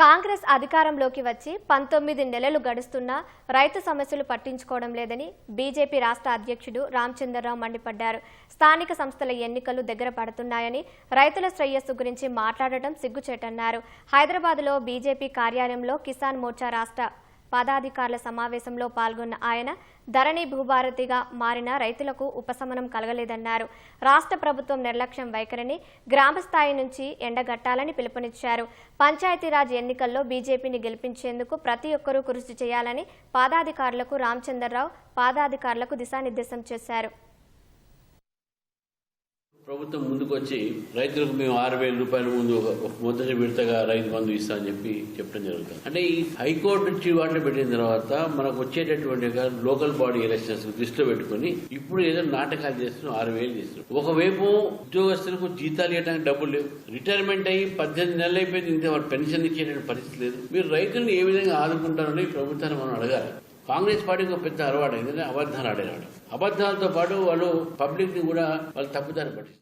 కాంగ్రెస్ అధికారంలోకి వచ్చి పంతొమ్మిది నెలలు గడుస్తున్నా రైతు సమస్యలు పట్టించుకోవడం లేదని బీజేపీ రాష్ట్ర అధ్యక్షుడు రామచంద్రరావు మండిపడ్డారు. స్థానిక సంస్థల ఎన్నికలు దగ్గర పడుతున్నాయని రైతుల శ్రేయస్సు గురించి మాట్లాడటం సిగ్గుచేటన్నారు. హైదరాబాద్లో బీజేపీ కార్యాలయంలో కిసాన్ మోర్చా రాష్ట్ర పదాధికారుల సమావేశంలో పాల్గొన్న ఆయన ధరణి భూభారతిగా మారిన రైతులకు ఉపశమనం కలగలేదన్నారు. రాష్ట్ర ప్రభుత్వం నిర్లక్ష్యం వైఖరిని గ్రామ స్థాయి నుంచి ఎండగట్టాలని పిలుపునిచ్చారు. పంచాయతీరాజ్ ఎన్నికల్లో బీజేపీని గెలిపించేందుకు ప్రతి ఒక్కరూ కృషి చేయాలని పాదాధికారులకు రామచంద్రరావు పాదాధికారులకు దిశానిర్దేశం చేశారు. ప్రభుత్వం ముందుకొచ్చి రైతులకు మేము ఆరు వేల రూపాయల ముందు ఒక మొదటి విడతగా రైతు బంధు ఇస్తామని చెప్పి చెప్పడం జరుగుతుంది. అంటే ఈ హైకోర్టు నుంచి వాటిని పెట్టిన తర్వాత మనకు వచ్చేటటువంటి లోకల్ బాడీ ఎలక్షన్స్ దృష్టిలో పెట్టుకొని ఇప్పుడు ఏదో నాటకాలు చేస్తున్నాం ఆరు వేలు చేస్తున్నాం ఒకవైపు ఉద్యోగస్తులకు జీతాలు ఇవ్వడానికి డబ్బులు లేవు. రిటైర్మెంట్ అయ్యి పద్దెనిమిది నెలలు అయిపోయింది ఇంత వాళ్ళు పెన్షన్ ఇచ్చేటువంటి పరిస్థితి లేదు. మీరు రైతులను ఏ విధంగా ఆదుకుంటారని ప్రభుత్వాన్ని మనం అడగాలి. కాంగ్రెస్ పార్టీకి ఒక పెద్ద అలవాటు ఏంటంటే అబద్ధాలు ఆడేవాడు అబద్ధాలతో పాటు వాళ్ళు పబ్లిక్ని కూడా వాళ్ళు తప్పుదారి పట్టిస్తారు